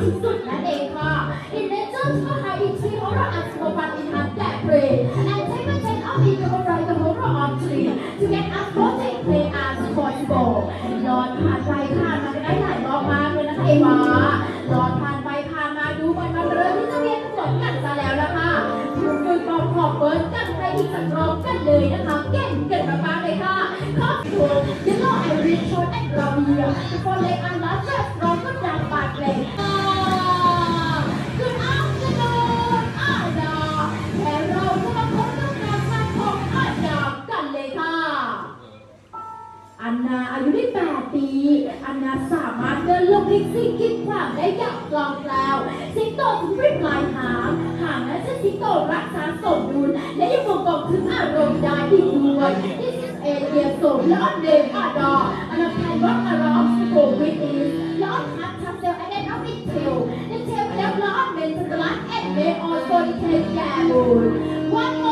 ที่สุดนั่นเองค่ะ Inventor ก็หาอีกทีของเราอัศวปฏิหารแตกเปรย์ and take a ten of it ของเรากับของเราออกทรี to get us project play as possible นอนผ่านไปผ่านมาได้หลายรอบมากเลยนะคะไอ้หวานอนผ่านไปผ่านมาดูมันมันเริ่มที่จะเรียนสอนกันซะแล้วละค่ะถึงคือความขอบเบิร์นกันไปที่สักรอบกันเลยนะคะแก่งเกิดมากงเลยค่ะครอบครัว you know I read short and raw here before like I last just raw อายุได้ 8 ปี อันนาสามารถเดินลงลิกซี่คิดขวางได้อย่างกลองแกล้วสิงโตถึงริบลายหางหางนั้นจะสิงโตรักษาสมดุลและยังบ่งบอกถึงอารมณ์ได้อีกด้วย This is a year old และอันเดมอาดาอันนาแพนวัดอารอฟสโกวิติสและอันฮัททับเซลแอนด์อัพอิทเทลและเทลแล้วและอันเมนสตลัดแอนด์เมออโซดิเทลแกบูล One more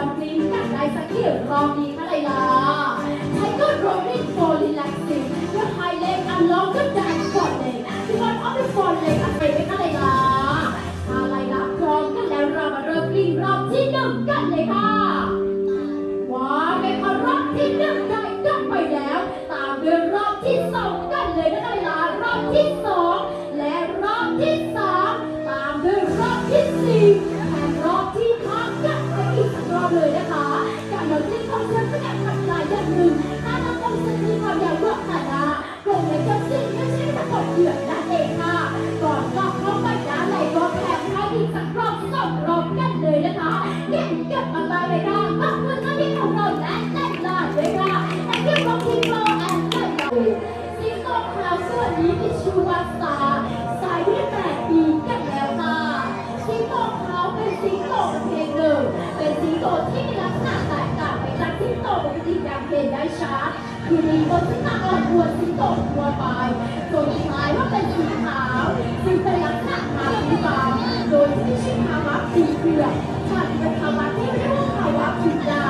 อนกลิ้งกันได้สักกี่รอบนี้คะเลยล่ะใช้ก็โรลลิ่งโฟลิลักซิ่งเพื่อไฮเล็กอันล็อกก็ดันก่อนเลยที่วันออฟฟิศฟอนเลยค่ะเป็นไม่อะไรล่ะอะไรล่ะพร้อมกันแล้วเรามาเริ่มกลิ้งรอบที่หนึ่งกันเลยค่ะว้าวเป็นรอบที่หนึ่งาวสวัสดีพิชูวัสตาสายที่แปดปีกันแล้วค่ะซิงโก้คราเป็นซิงโก้ประเภทหนึ่งเป็นซิงโก้ที่มีลักษณะแตกต่างไปจากซิงโก้ปกติอย่างเห็นได้ชัดคือมีบนที่ตั้งอ่อนควรสิงโตตัวไปส่วนท้ายว่าเป็นสีขาวซึ่งเป็นลักษณะทางสีฟ้าโดยที่ชื่อภาวะสีเผือกถัดเป็นภาวะที่เรียกว่าภาวะผิวดา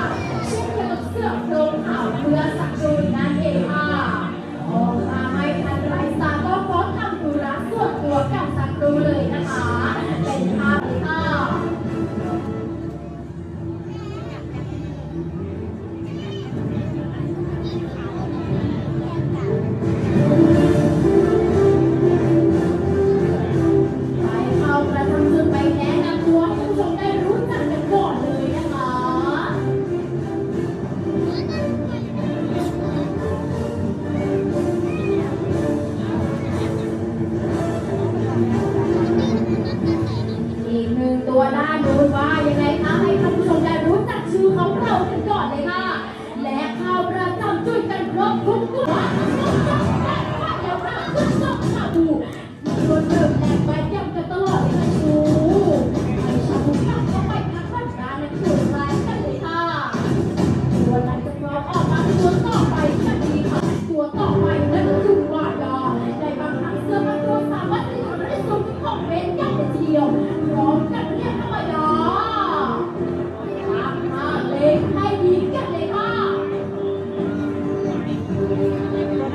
เช่นเดียวกับเสื่อโครงขาวเมื่อสั ตัวด้านนู้นว่ายังไงคะให้ท่านผู้ชมได้รู้จักชื่อของเรากันก่อนเลยค่ะและ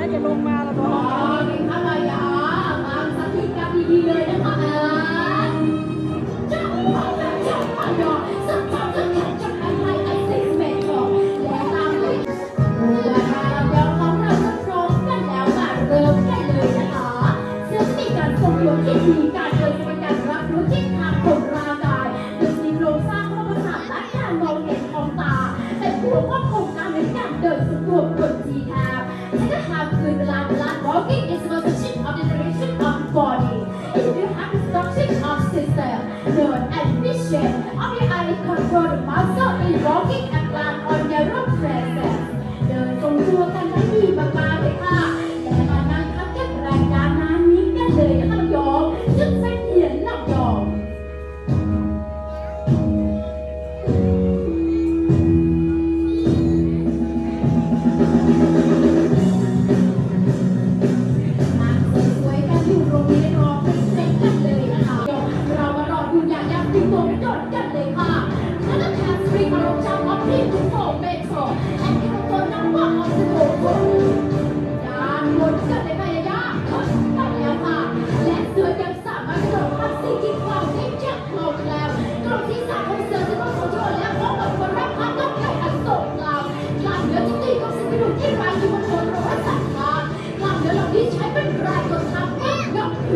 นั้นจะลงมาแล้วตัวอ๋อนั้นเป็นธรรมดาตามสถิติกันดีๆเลยนะคะเออจับพอแบบจับพอดอสักพักจะแข่งจับอะไรไอซิสเมทบอกและตามด้วยเมื่อเรายวของเราจะพร้อมกันแล้วมาเริ่มกันเลยนะคะซึ่งมีการส่งตัวที่ดีการเดินจะเป็นการรับรู้ทิศทางของร่างกายโดยมีโครงสร้างระบบประสาทและการมองเห็นของตาเป็นผู้ควบคุ transformar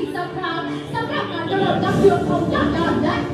อีสักครั้งสำหรับงานเฉลิมรับเดือนของยอดดอนและ